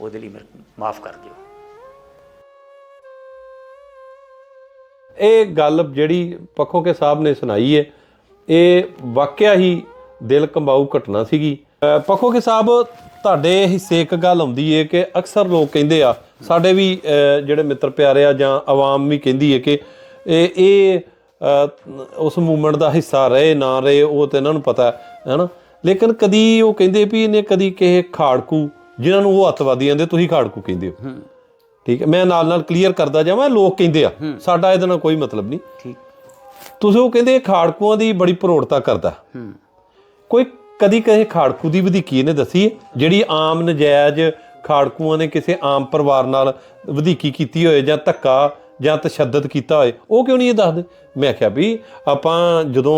ਉਹਦੇ ਲਈ ਮੇਰੇ ਮਾਫ ਕਰ ਦਿਓ। ਇਹ ਗੱਲ ਜਿਹੜੀ ਪੱਖੋ ਕੇ ਸਾਹਿਬ ਨੇ ਸੁਣਾਈ ਹੈ ਇਹ ਵਾਕਿਆ ਹੀ ਦਿਲ ਕੰਬਾਊ ਘਟਨਾ ਸੀਗੀ। ਅਹ ਪੱਖੋਕੇ ਸਾਹਿਬ ਤੁਹਾਡੇ ਹਿੱਸੇ ਇੱਕ ਗੱਲ ਆਉਂਦੀ ਹੈ ਕਿ ਅਕਸਰ ਲੋਕ ਕਹਿੰਦੇ ਆ ਸਾਡੇ ਵੀ ਜਿਹੜੇ ਮਿੱਤਰ ਪਿਆਰੇ ਆ ਜਾਂ ਆਵਾਮ ਵੀ ਕਹਿੰਦੀ ਹੈ ਕਿ ਇਹ ਉਸ ਮੂਵਮੈਂਟ ਦਾ ਹਿੱਸਾ ਰਹੇ ਨਾ ਰਹੇ ਉਹ ਤੇ ਇਹਨਾਂ ਨੂੰ ਪਤਾ ਹੈ ਹਨਾ? ਲੇਕਿਨ ਕਦੀ ਉਹ ਕਹਿੰਦੇ ਵੀ ਇਹਨੇ ਕਦੀ ਕਿਸੇ ਖਾੜਕੂ ਜਿਨ੍ਹਾਂ ਨੂੰ ਉਹ ਅੱਤਵਾਦੀ ਕਹਿੰਦੇ ਤੁਸੀਂ ਖਾੜਕੂ ਕਹਿੰਦੇ ਹੋ। ਠੀਕ ਹੈ ਮੈਂ ਨਾਲ ਨਾਲ ਕਲੀਅਰ ਕਰਦਾ ਜਾਵਾਂ ਲੋਕ ਕਹਿੰਦੇ ਆ ਸਾਡਾ ਇਹਦੇ ਨਾਲ ਕੋਈ ਮਤਲਬ ਨਹੀਂ। ਠੀਕ। ਤੁਸੀਂ ਉਹ ਕਹਿੰਦੇ ਖਾੜਕੂਆਂ ਦੀ ਬੜੀ ਪ੍ਰੋੜਤਾ ਕਰਦਾ। ਕੋਈ ਕਦੀ ਕਦੇ ਖਾੜਕੂ ਦੀ ਵਧੀਕੀ ਇਹਨੇ ਦੱਸੀ ਜਿਹੜੀ ਆਮ ਨਜਾਇਜ਼ ਖਾੜਕੂਆਂ ਨੇ ਕਿਸੇ ਆਮ ਪਰਿਵਾਰ ਨਾਲ ਵਧੀਕੀ ਕੀਤੀ ਹੋਏ ਜਾਂ ਧੱਕਾ ਜਾਂ ਤਸ਼ੱਦਦ ਕੀਤਾ ਹੋਏ, ਉਹ ਕਿਉਂ ਨਹੀਂ ਇਹ ਦੱਸਦੇ? ਮੈਂ ਕਿਹਾ ਵੀ ਆਪਾਂ ਜਦੋਂ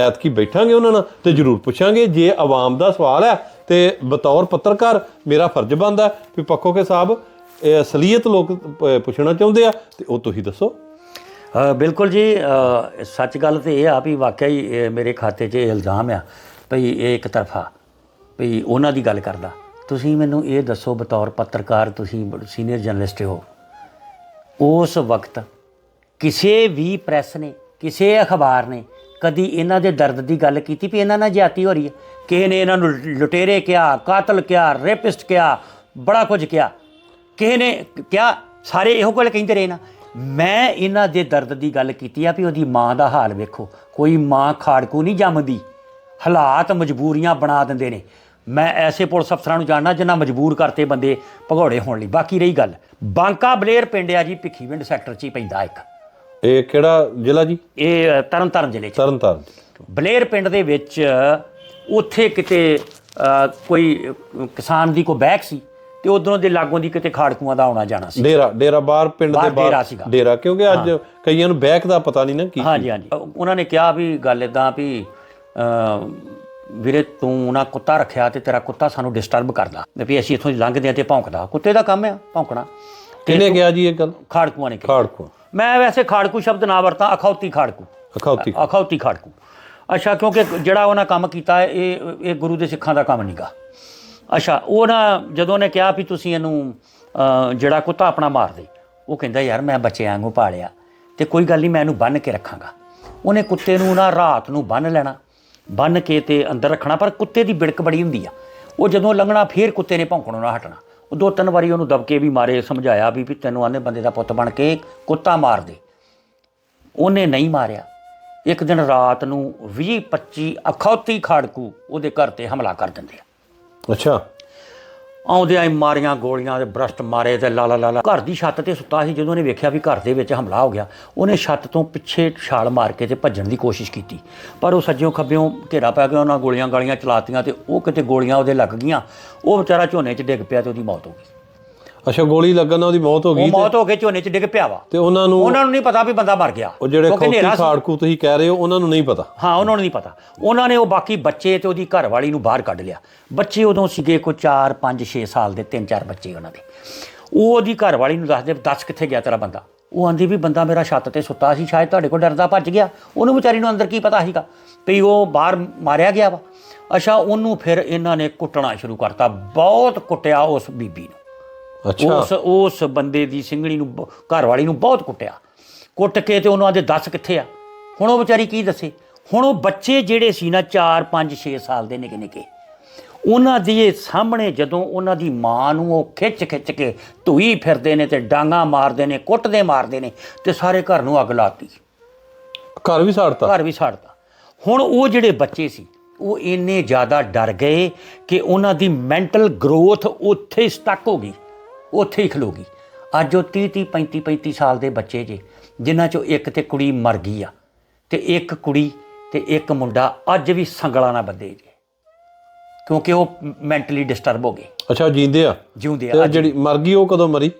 ਐਤਕੀ ਬੈਠਾਂਗੇ ਉਹਨਾਂ ਨਾਲ ਤੇ ਜ਼ਰੂਰ ਪੁੱਛਾਂਗੇ, ਜੇ ਆਵਾਮ ਦਾ ਸਵਾਲ ਹੈ ਤੇ ਬਤੌਰ ਪੱਤਰਕਾਰ ਮੇਰਾ ਫਰਜ਼ ਬਣਦਾ ਵੀ ਪੱਖੋ ਕੇ ਸਾਹਿਬ ਇਹ ਅਸਲੀਅਤ ਲੋਕ ਪੁੱਛਣਾ ਚਾਹੁੰਦੇ ਆ ਤੇ ਉਹ ਤੁਸੀਂ ਦੱਸੋ। ਬਿਲਕੁਲ ਜੀ ਸੱਚ ਗੱਲ ਤੇ ਇਹ ਆ ਵੀ ਵਾਕਿਆ ਹੀ ਮੇਰੇ ਖਾਤੇ 'ਚ ਇਹ ਇਲਜ਼ਾਮ ਆ ਭਈ ਇਹ ਇੱਕ ਤਰਫਾ, ਭਈ ਉਹਨਾਂ ਦੀ ਗੱਲ ਕਰਦਾ। ਤੁਸੀਂ ਮੈਨੂੰ ਇਹ ਦੱਸੋ ਬਤੌਰ ਪੱਤਰਕਾਰ, ਤੁਸੀਂ ਸੀਨੀਅਰ ਜਰਨਲਿਸਟ ਹੋ। ਉਸ ਵਕਤ ਕਿਸੇ ਵੀ ਪ੍ਰੈਸ ਨੇ, ਕਿਸੇ ਅਖਬਾਰ ਨੇ ਕਦੀ ਇਹਨਾਂ ਦੇ ਦਰਦ ਦੀ ਗੱਲ ਕੀਤੀ ਵੀ ਇਹਨਾਂ ਨਾਲ ਜ਼ਿਆਤੀ ਹੋ ਰਹੀ ਹੈ? ਕਿਸੇ ਨੇ ਇਹਨਾਂ ਨੂੰ ਲੁਟੇਰੇ ਕਿਹਾ, ਕਾਤਲ ਕਿਹਾ, ਰੇਪਿਸਟ ਕਿਹਾ, ਬੜਾ ਕੁਝ ਕਿਹਾ। ਕਿਸੇ ਨੇ ਕਿਹਾ, ਸਾਰੇ ਇਹੋ ਗੱਲ ਕਹਿੰਦੇ ਰਹੇ ਨਾ। ਮੈਂ ਇਹਨਾਂ ਦੇ ਦਰਦ ਦੀ ਗੱਲ ਕੀਤੀ ਆ ਵੀ ਉਹਦੀ ਮਾਂ ਦਾ ਹਾਲ ਵੇਖੋ। ਕੋਈ ਮਾਂ ਖਾੜਕੂ ਨਹੀਂ ਜੰਮਦੀ। ਹਾਲਾਤ ਮਜਬੂਰੀਆਂ ਬਣਾ ਦਿੰਦੇ ਨੇ। ਮੈਂ ਐਸੇ ਪੁਲਿਸ ਅਫਸਰਾਂ ਨੂੰ ਜਾਣਨਾ ਜਿਨ੍ਹਾਂ ਮਜਬੂਰ ਕਰਤੇ ਬੰਦੇ ਭਗੌੜੇ ਹੋਣ ਲਈ। ਬਾਕੀ ਰਹੀ ਗੱਲ। ਬਾਂਕਾ ਬਲੇਰ ਪਿੰਡ ਆ ਜੀ ਭਿੱਖੀਵਿੰਡ ਸੈਕਟਰ 'ਚ ਹੀ ਪੈਂਦਾ ਇੱਕ। ਇਹ ਕਿਹੜਾ ਜ਼ਿਲ੍ਹਾ ਜੀ? ਇਹ ਅ, ਤਰਨਤਾਰਨ ਜ਼ਿਲ੍ਹੇ 'ਚ। ਤਰਨਤਾਰਨ। ਬਲੇਰ ਪਿੰਡ ਦੇ ਵਿੱਚ ਉੱਥੇ ਕਿਤੇ ਅ, ਕੋਈ ਅ, ਕਿਸਾਨ ਦੀ ਕੋਈ ਬੈਕ ਸੀ ਤੇ ਉਧਰੋਂ ਦੇ ਲਾਗੋਂ ਦੀ ਕਿਤੇ ਖਾੜਕੂਆਂ ਦਾ ਆਉਣਾ ਜਾਣਾ ਸੀ। ਡੇਰਾ ਡੇਰਾ ਬਾਹਰ ਪਿੰਡ ਦੇ ਬਾਹਰ ਡੇਰਾ ਬਾਹਰ ਸੀਗਾ। ਡੇਰਾ ਕਿਉਂਕਿ ਅੱਜ ਕਈਆਂ ਨੂੰ ਬੈਕ ਦਾ ਪਤਾ ਨਹੀਂ ਨਾ ਕੀ ਹਾਂਜੀ ਹਾਂਜੀ। ਉਹਨਾਂ ਨੇ ਕਿਹਾ ਵੀ ਗੱਲ ਇਦਾਂ ਵੀ ਵੀਰੇ ਤੂੰ ਨਾ ਕੁੱਤਾ ਰੱਖਿਆ ਤੇ ਤੇਰਾ ਕੁੱਤਾ ਸਾਨੂੰ ਡਿਸਟਰਬ ਕਰਦਾ। ਵੀ ਅਸੀਂ ਇੱਥੋਂ ਲੰਘਦੇ ਆ ਤੇ ਭੌਂਕਦਾ। ਕੁੱਤੇ ਦਾ ਕੰਮ ਆ ਭੌਂਕਣਾ। ਕਿਹਨੇ ਕਿਹਾ ਜੀ ਇਹ ਗੱਲ? ਖਾੜਕੂਆਂ ਨੇ ਕਿਹਾ। ਖਾੜਕੂ ਮੈਂ ਵੈਸੇ ਖਾੜਕੂ ਸ਼ਬਦ ਨਾ ਵਰਤਾਂ ਅਖੌਤੀ ਖਾੜਕੂ। ਅਖੌਤੀ ਅਖੌਤੀ ਖਾੜਕੂ। ਅੱਛਾ ਕਿਉਂਕਿ ਜਿਹੜਾ ਉਹਨਾਂ ਕੰਮ ਕੀਤਾ ਇਹ ਇਹ ਗੁਰੂ ਦੇ ਸਿੱਖਾਂ ਦਾ ਕੰਮ ਨਹੀਂਗਾ ਅੱਛਾ ਉਹ ਨਾ ਜਦੋਂ ਨੇ ਕਿਹਾ ਵੀ ਤੁਸੀਂ ਇਹਨੂੰ ਜਿਹੜਾ ਕੁੱਤਾ ਆਪਣਾ ਮਾਰ ਦੇ ਉਹ ਕਹਿੰਦਾ ਯਾਰ ਮੈਂ ਬੱਚੇ ਵਾਂਗੂ ਪਾਲਿਆ। ਤੇ ਕੋਈ ਗੱਲ ਨਹੀਂ ਮੈਂ ਇਹਨੂੰ ਬੰਨ ਕੇ ਰੱਖਾਂਗਾ। ਉਹਨੇ ਕੁੱਤੇ ਨੂੰ ਨਾ ਰਾਤ ਨੂੰ ਬੰਨ ਲੈਣਾ। ਬੰਨ ਕੇ ਤੇ ਅੰਦਰ ਰੱਖਣਾ, ਪਰ ਕੁੱਤੇ ਦੀ ਬਿੜਕ ਬੜੀ ਹੁੰਦੀ ਆ। ਉਹ ਜਦੋਂ ਲੰਘਣਾ, ਫੇਰ ਕੁੱਤੇ ਨੇ ਭੌਂਕਣੋਂ ਨਾ ਹਟਣਾ। ਉਹ ਦੋ ਤਿੰਨ ਵਾਰੀ ਉਹਨੂੰ ਦਬਕੇ ਵੀ ਮਾਰੇ, ਸਮਝਾਇਆ ਵੀ ਵੀ ਤੈਨੂੰ ਆਨੇ ਬੰਦੇ ਦਾ ਪੁੱਤ ਬਣ ਕੇ ਕੁੱਤਾ ਮਾਰ ਦੇ। ਉਹਨੇ ਨਹੀਂ ਮਾਰਿਆ। ਇੱਕ ਦਿਨ ਰਾਤ ਨੂੰ 20 25 ਅਖੌਤੀ ਖਾੜਕੂ ਉਹਦੇ ਘਰ ਤੇ ਹਮਲਾ ਕਰ ਦਿੰਦੇ ਆ। ਅੱਛਾ। ਆਉਂਦਿਆਂ ਹੀ ਮਾਰੀਆਂ ਗੋਲੀਆਂ ਤੇ ਬਰਸਟ ਮਾਰੇ ਤੇ ਲਾਲਾ ਲਾਲਾ ਘਰ ਦੀ ਛੱਤ ਤੇ ਸੁੱਤਾ ਸੀ ਜਦੋਂ ਉਹਨੇ ਵੇਖਿਆ ਵੀ ਘਰ ਦੇ ਵਿੱਚ ਹਮਲਾ ਹੋ ਗਿਆ। ਉਹਨੇ ਛੱਤ ਤੋਂ ਪਿੱਛੇ ਛਾਲ ਮਾਰ ਕੇ ਤੇ ਭੱਜਣ ਦੀ ਕੋਸ਼ਿਸ਼ ਕੀਤੀ। ਪਰ ਉਹ ਸੱਜਿਓਂ ਖੱਬਿਓਂ ਘੇਰਾ ਪੈ ਗਿਆ, ਉਹਨਾਂ ਗੋਲੀਆਂ ਗਾਲੀਆਂ ਚਲਾਤੀਆਂ ਤੇ ਉਹ ਕਿਤੇ ਗੋਲੀਆਂ ਉਹਦੇ ਲੱਗ ਗਈਆਂ। ਉਹ ਵਿਚਾਰਾ ਝੋਨੇ 'ਚ ਡਿੱਗ ਪਿਆ ਤੇ ਉਹਦੀ ਮੌਤ ਹੋ ਗਈ। ਅੱਛਾ ਗੋਲੀ ਲੱਗਣ ਨਾਲ ਉਹਦੀ ਮੌਤ ਹੋ ਉਹ ਗਈ ਮੌਤ ਹੋ ਕੇ ਝੋਨੇ 'ਚ ਡਿੱਗ ਪਿਆ ਵਾ। ਤੇ ਉਹਨਾਂ ਨੂੰ ਉਹਨਾਂ ਨੂੰ ਨਹੀਂ ਪਤਾ ਵੀ ਬੰਦਾ ਮਰ ਗਿਆ। ਉਹ ਜਿਹੜੇ ਕਿਉਂਕਿ ਖੌਤੀ ਹਨੇਰਾ ਸੀ। ਖਾੜਕੂ ਤੁਸੀਂ ਕਹਿ ਰਹੇ ਹੋ ਉਹਨਾਂ ਨੂੰ ਨਹੀਂ ਪਤਾ। ਹਾਂ ਉਹਨਾਂ ਨੂੰ ਨਹੀਂ ਪਤਾ। ਉਹਨਾਂ ਨੇ ਉਹ ਬਾਕੀ ਬੱਚੇ ਤੇ ਉਹਦੀ ਘਰਵਾਲੀ ਨੂੰ ਬਾਹਰ ਕੱਢ ਲਿਆ। ਬੱਚੇ ਉਦੋਂ ਸੀਗੇ ਕੋਈ 4 5 6 ਸਾਲ ਦੇ ਤਿੰਨ ਚਾਰ ਬੱਚੇ ਉਹਨਾਂ ਦੇ। ਉਹ ਉਹਦੀ ਘਰਵਾਲੀ ਨੂੰ ਦੱਸਦੇ ਦੱਸ ਕਿੱਥੇ ਗਿਆ ਤੇਰਾ ਬੰਦਾ? ਉਹ ਆਂਦੀ ਵੀ ਬੰਦਾ ਮੇਰਾ ਛੱਤ ਤੇ ਸੁੱਤਾ ਸੀ ਸ਼ਾਇਦ ਤੁਹਾਡੇ ਕੋਲ ਡਰਦਾ ਭੱਜ ਗਿਆ। ਉਹਨੂੰ ਵਿਚਾਰੀ ਨੂੰ ਅੰਦਰ ਕੀ ਪਤਾ ਸੀਗਾ ਵੀ ਉਹ ਬਾਹਰ ਮਾਰਿਆ ਗਿਆ ਵਾ। ਅੱਛਾ ਉਹਨੂੰ ਫਿਰ ਇਹਨਾਂ ਨੇ ਕੁੱਟਣਾ ਸ਼ੁਰੂ ਕਰਤਾ। ਬਹੁਤ ਕੁੱਟਿਆ ਉਸ ਬੀਬੀ ਨੂੰ। ਉਸ ਉਸ ਬੰਦੇ ਦੀ ਸਿੰਘਣੀ ਨੂੰ ਬ- ਘਰਵਾਲੀ ਨੂੰ ਬਹੁਤ ਕੁੱਟਿਆ। ਕੁੱਟ ਕੇ ਤੇ ਉਹਨਾਂ ਦੇ ਦੱਸ ਕਿੱਥੇ ਆ? ਹੁਣ ਉਹ ਵਿਚਾਰੀ ਕੀ ਦੱਸੇ? ਹੁਣ ਉਹ ਬੱਚੇ ਜਿਹੜੇ ਸੀ ਨਾ 4 5 6 ਸਾਲ ਦੇ ਨਿੱਕੇ ਨਿੱਕੇ। ਉਹਨਾਂ ਦੇ ਸਾਹਮਣੇ ਜਦੋਂ ਉਹਨਾਂ ਦੀ ਮਾਂ ਨੂੰ ਉਹ ਖਿੱਚ ਖਿੱਚ ਕੇ ਧੂਈ ਫਿਰਦੇ ਨੇ ਤੇ ਡਾਂਗਾ ਮਾਰਦੇ ਨੇ ਕੁੱਟਦੇ ਮਾਰਦੇ ਨੇ ਤੇ ਸਾਰੇ ਘਰ ਨੂੰ ਅੱਗ ਲਾਤੀ। ਘਰ ਵੀ ਸਾੜਤਾ? ਘਰ ਵੀ ਸਾੜਤਾ। ਹੁਣ ਉਹ ਜਿਹੜੇ ਬੱਚੇ ਸੀ ਉਹ ਇੰਨੇ ਜ਼ਿਆਦਾ ਡਰ ਗਏ ਕਿ ਉਹਨਾਂ ਦੀ ਮੈਂਟਲ ਗਰੋਥ ਉੱਥੇ ਹੀ ਸਟਕ ਹੋ ਗਈ। ਉੱਥੇ ਹੀ ਖਲੋ ਗਈ। ਅੱਜ ਉਹ 30 30 35 35 ਸਾਲ ਦੇ ਬੱਚੇ ਜੇ ਜਿਨ੍ਹਾਂ ਚੋਂ ਇੱਕ ਤੇ ਕੁੜੀ ਮਰ ਗਈ ਆ ਤੇ ਇੱਕ ਕੁੜੀ ਤੇ ਇੱਕ ਮੁੰਡਾ ਅੱਜ ਵੀ ਸੰਗਲਾਂ ਨਾਲ ਬੱਧੇ ਜੇ ਕਿਉਂਕਿ ਉਹ ਮੈਂਟਲੀ ਡਿਸਟਰਬ ਹੋ ਗਏ। ਅੱਛਾ ਜੀਂਦੇ ਆ? ਜਿਉਂਦੇ ਤੇ ਆ ਜਿਹੜੀ ਮਰ ਗਈ ਉਹ ਕਦੋਂ ਮਰੀ?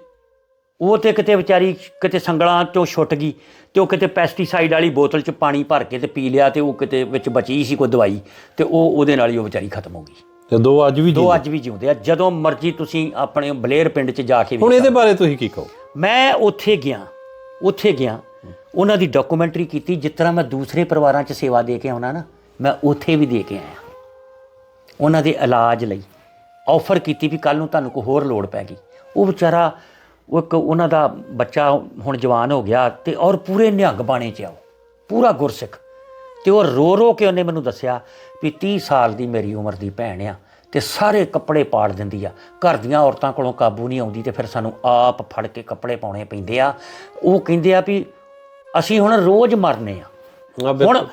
ਉਹ ਤੇ ਕਿਤੇ ਵਿਚਾਰੀ ਕਿਤੇ ਸੰਗਲਾਂ ਚੋਂ ਛੁੱਟ ਗਈ ਤੇ ਉਹ ਕਿਤੇ ਪੈਸਟੀਸਾਈਡ ਵਾਲੀ ਬੋਤਲ 'ਚ ਪਾਣੀ ਭਰ ਕੇ ਤੇ ਪੀ ਲਿਆ ਤੇ ਉਹ ਕਿਤੇ ਵਿੱਚ ਬਚੀ ਸੀ ਕੋਈ ਦਵਾਈ ਤੇ ਉਹ ਉਹਦੇ ਨਾਲ ਹੀ ਉਹ ਵਿਚਾਰੀ ਖਤਮ ਹੋ ਗਈ। ਤੇ ਦੋ ਅੱਜ ਵੀ ਦੋ ਅੱਜ ਵੀ ਜਿਉਂਦੇ ਆ। ਜਦੋਂ ਮਰਜ਼ੀ ਤੁਸੀਂ ਆਪਣੇ ਬਲੇਰ ਪਿੰਡ 'ਚ ਜਾ ਕੇ ਹੁਣ ਇਹਦੇ ਬਾਰੇ ਤੁਸੀਂ ਕੀ ਕਹੋ? ਮੈਂ ਉੱਥੇ ਗਿਆ ਉੱਥੇ ਗਿਆ। ਉਹਨਾਂ ਦੀ ਡਾਕੂਮੈਂਟਰੀ ਕੀਤੀ ਜਿਸ ਤਰ੍ਹਾਂ ਮੈਂ ਦੂਸਰੇ ਪਰਿਵਾਰਾਂ 'ਚ ਸੇਵਾ ਦੇ ਕੇ ਆਉਣਾ ਨਾ ਮੈਂ ਉੱਥੇ ਵੀ ਦੇ ਕੇ ਆਇਆ। ਉਹਨਾਂ ਦੇ ਇਲਾਜ ਲਈ ਆਫਰ ਕੀਤੀ ਵੀ ਕੱਲ ਨੂੰ ਤੁਹਾਨੂੰ ਕੋਈ ਹੋਰ ਲੋੜ ਪੈ ਗਈ। ਉਹ ਵਿਚਾਰਾ ਉਹ ਇੱਕ ਉਹਨਾਂ ਦਾ ਬੱਚਾ ਹੁਣ ਜਵਾਨ ਹੋ ਗਿਆ ਤੇ ਔਰ ਪੂਰੇ ਨਿਹੰਗ ਬਾਣੇ 'ਚ ਆਓ ਪੂਰਾ ਗੁਰਸਿੱਖ। ਤੇ ਉਹ ਰੋ ਰੋ ਕੇ ਉਹਨੇ ਮੈਨੂੰ ਦੱਸਿਆ ਵੀ 30 ਸਾਲ ਦੀ ਮੇਰੀ ਉਮਰ ਦੀ ਭੈਣ ਆ ਤੇ ਸਾਰੇ ਕੱਪੜੇ ਪਾੜ ਦਿੰਦੀ ਆ। ਘਰ ਦੀਆਂ ਔਰਤਾਂ ਕੋਲੋਂ ਕਾਬੂ ਨਹੀਂ ਆਉਂਦੀ ਤੇ ਫਿਰ ਸਾਨੂੰ ਆਪ ਫੜ ਕੇ ਕੱਪੜੇ ਪਾਉਣੇ ਪੈਂਦੇ ਆ। ਉਹ ਕਹਿੰਦੇ ਆ ਵੀ ਅਸੀਂ ਹੁਣ ਰੋਜ਼ ਮਰਨੇ ਆ। ਹੁਣ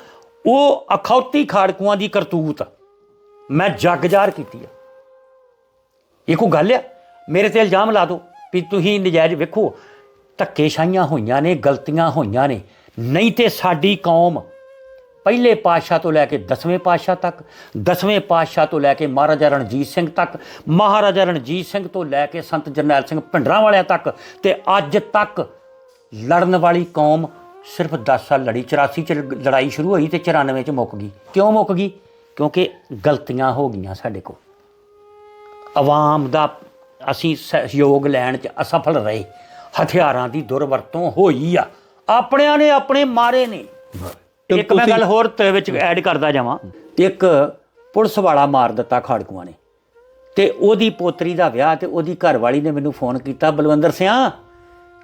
ਉਹ ਅਖੌਤੀ ਖਾੜਕੂਆਂ ਦੀ ਕਰਤੂਤ ਮੈਂ ਜੱਗ ਜ਼ਾਹਰ ਕੀਤੀ ਆ। ਇਹ ਕੋਈ ਗੱਲ ਆ? ਮੇਰੇ ਤੇ ਇਲਜ਼ਾਮ ਲਾ ਦਿਓ ਵੀ ਤੁਸੀਂ ਨਜਾਇਜ਼ ਵੇਖੋ। ਧੱਕੇਸ਼ਾਹੀਆਂ ਹੋਈਆਂ ਨੇ ਗਲਤੀਆਂ ਹੋਈਆਂ ਨੇ। ਨਹੀਂ ਤੇ ਸਾਡੀ ਕੌਮ ਪਹਿਲੇ ਪਾਤਸ਼ਾਹ ਤੋਂ ਲੈ ਕੇ 10ਵੇਂ ਪਾਤਸ਼ਾਹ ਤੱਕ 10ਵੇਂ ਪਾਤਸ਼ਾਹ ਤੋਂ ਲੈ ਕੇ ਮਹਾਰਾਜਾ ਰਣਜੀਤ ਸਿੰਘ ਤੱਕ, ਮਹਾਰਾਜਾ ਰਣਜੀਤ ਸਿੰਘ ਤੋਂ ਲੈ ਕੇ ਸੰਤ ਜਰਨੈਲ ਸਿੰਘ ਭਿੰਡਰਾਂ ਵਾਲਿਆਂ ਤੱਕ ਤੇ ਅੱਜ ਤੱਕ ਲੜਨ ਵਾਲੀ ਕੌਮ ਸਿਰਫ 10 ਸਾਲ ਲੜੀ 84 ਚ ਲੜਾਈ ਸ਼ੁਰੂ ਹੋਈ ਤੇ 94 ਚ ਮੁੱਕ ਗਈ। ਕਿਉਂ ਮੁੱਕ ਗਈ? ਕਿਉਂਕਿ ਗਲਤੀਆਂ ਹੋ ਗਈਆਂ ਸਾਡੇ ਕੋਲ। ਆਵਾਮ ਦਾ ਅਸੀਂ ਸਹਿਯੋਗ ਲੈਣ ਚ ਅਸਫਲ ਰਹੇ। ਹਥਿਆਰਾਂ ਦੀ ਦੁਰਵਰਤੋਂ ਹੋਈ ਆ। ਆਪਣਿਆਂ ਨੇ ਆਪਣੇ ਮਾਰੇ ਨੇ। ਇੱਕ ਮੈਂ ਗੱਲ ਹੋਰ ਤੇ ਵਿੱਚ ਐਡ ਕਰਦਾ ਜਾਵਾਂ। ਇੱਕ ਪੁਲਿਸ ਵਾਲਾ ਮਾਰ ਦਿੱਤਾ ਖਾੜਕੂਆਂ ਨੇ। ਤੇ ਉਹਦੀ ਪੋਤਰੀ ਦਾ ਵਿਆਹ ਤੇ ਉਹਦੀ ਘਰਵਾਲੀ ਨੇ ਮੈਨੂੰ ਫੋਨ ਕੀਤਾ ਬਲਵੰਦਰ ਸਿਆ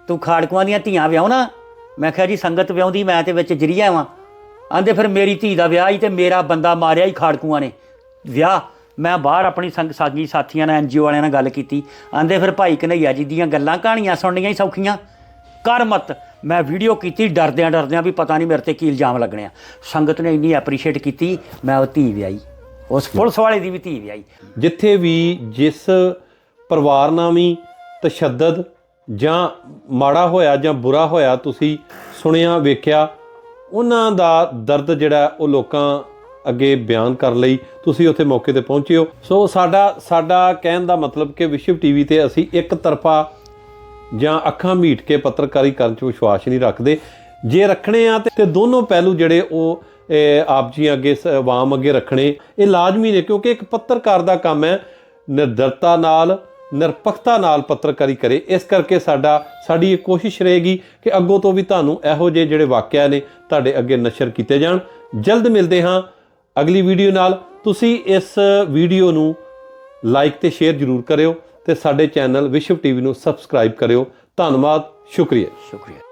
ਤੂੰ ਖਾੜਕੂਆਂ ਦੀਆਂ ਧੀਆਂ ਵਿਆਹੁਣਾ ਮੈਂ ਕਿਹਾ ਜੀ ਸੰਗਤ ਵਿਆਹੁੰਦੀ ਮੈਂ ਤੇ ਵਿੱਚ ਜਰੀਆ ਵਾਂ। ਆਂਦੇ ਫਿਰ ਮੇਰੀ ਧੀ ਦਾ ਵਿਆਹ ਹੀ ਤੇ ਮੇਰਾ ਬੰਦਾ ਮਾਰਿਆ ਹੀ ਖਾੜਕੂਆਂ ਨੇ। ਵਿਆਹ ਮੈਂ ਬਾਹਰ ਆਪਣੀ ਸੰਗ ਸਾਗੀ ਸਾਥੀਆਂ ਨਾਲ ਐਨਜੀਓ ਵਾਲਿਆਂ ਨਾਲ ਗੱਲ ਕੀਤੀ। ਆਂਦੇ ਫਿਰ ਭਾਈ ਕਨਈਆ ਜੀ ਦੀਆਂ ਗੱਲਾਂ ਕਹਾਣੀਆਂ ਸੁਣਨੀਆਂ ਹੀ ਸੌਖੀਆਂ। ਕਰ ਮਤ। ਮੈਂ ਵੀਡੀਓ ਕੀਤੀ ਡਰਦਿਆਂ ਡਰਦਿਆਂ ਵੀ ਪਤਾ ਨਹੀਂ ਮੇਰੇ ਤੇ ਕੀ ਇਲਜ਼ਾਮ ਲੱਗਣੇ ਆ। ਸੰਗਤ ਨੇ ਇੰਨੀ ਐਪਰੀਸ਼ੀਏਟ ਕੀਤੀ, ਮੈਂ ਉਹ ਧੀ ਵਿਆਹੀ। ਉਸ ਪੁਲਿਸ ਵਾਲੇ ਦੀ ਵੀ ਧੀ ਵਿਆਹੀ। ਜਿੱਥੇ ਵੀ ਜਿਸ ਪਰਿਵਾਰ ਨਾਲ ਵੀ ਤਸ਼ੱਦਦ ਜਾਂ ਮਾੜਾ ਹੋਇਆ ਜਾਂ ਬੁਰਾ ਹੋਇਆ ਤੁਸੀਂ ਸੁਣਿਆ, ਵੇਖਿਆ, ਉਹਨਾਂ ਦਾ ਦਰਦ ਜਿਹੜਾ ਉਹ ਲੋਕਾਂ ਅੱਗੇ ਬਿਆਨ ਕਰਨ ਲਈ ਤੁਸੀਂ ਉੱਥੇ ਮੌਕੇ ਤੇ ਪਹੁੰਚੇ ਹੋ। ਸੋ ਸਾਡਾ ਸਾਡਾ ਕਹਿਣ ਦਾ ਮਤਲਬ ਕਿ ਵਿਸ਼ਵ ਟੀਵੀ ਤੇ ਅਸੀਂ ਇੱਕ ਤਰਫਾ ਜਾਂ ਅੱਖਾਂ ਮੀਟ ਕੇ ਪੱਤਰਕਾਰੀ ਕਰਨ 'ਚ ਵਿਸ਼ਵਾਸ ਨਹੀਂ ਰੱਖਦੇ। ਜੇ ਰੱਖਣੇ ਆ ਤੇ ਦੋਨੋਂ ਪਹਿਲੂ ਜਿਹੜੇ ਉਹ ਆਪ ਜੀ ਅੱਗੇ ਸ- ਆਵਾਮ ਅੱਗੇ ਰੱਖਣੇ, ਇਹ ਲਾਜ਼ਮੀ ਨੇ ਕਿਉਂਕਿ ਇੱਕ ਪੱਤਰਕਾਰ ਦਾ ਕੰਮ ਹੈ ਨਿਰਦਰਤਾ ਨਾਲ, ਨਿਰਪੱਖਤਾ ਨਾਲ ਪੱਤਰਕਾਰੀ ਕਰੇ। ਇਸ ਕਰਕੇ ਸਾਡਾ, ਸਾਡੀ ਇਹ ਕੋਸ਼ਿਸ਼ ਰਹੇਗੀ ਕਿ ਅੱਗੋਂ ਤੋਂ ਵੀ ਤੁਹਾਨੂੰ ਇਹੋ ਜਿਹੇ ਜਿਹੜੇ ਵਾਕਿਆ ਨੇ ਤੁਹਾਡੇ ਅੱਗੇ ਨਸ਼ਰ ਕੀਤੇ ਜਾਣ। ਜਲਦ ਮਿਲਦੇ ਹਾਂ ਅਗਲੀ ਵੀਡੀਓ ਨਾਲ। ਤੁਸੀਂ ਇਸ ਵੀਡੀਓ ਨੂੰ ਲਾਈਕ ਤੇ ਸ਼ੇਅਰ ਜ਼ਰੂਰ ਕਰਿਓ। ਤੇ ਸਾਡੇ ਚੈਨਲ ਵਿਸ਼ਵ ਟੀਵੀ ਨੂੰ ਸਬਸਕ੍ਰਾਈਬ ਕਰਿਓ। ਧੰਨਵਾਦ ਸ਼ੁਕਰੀਆ। ਸ਼ੁਕਰੀਆ।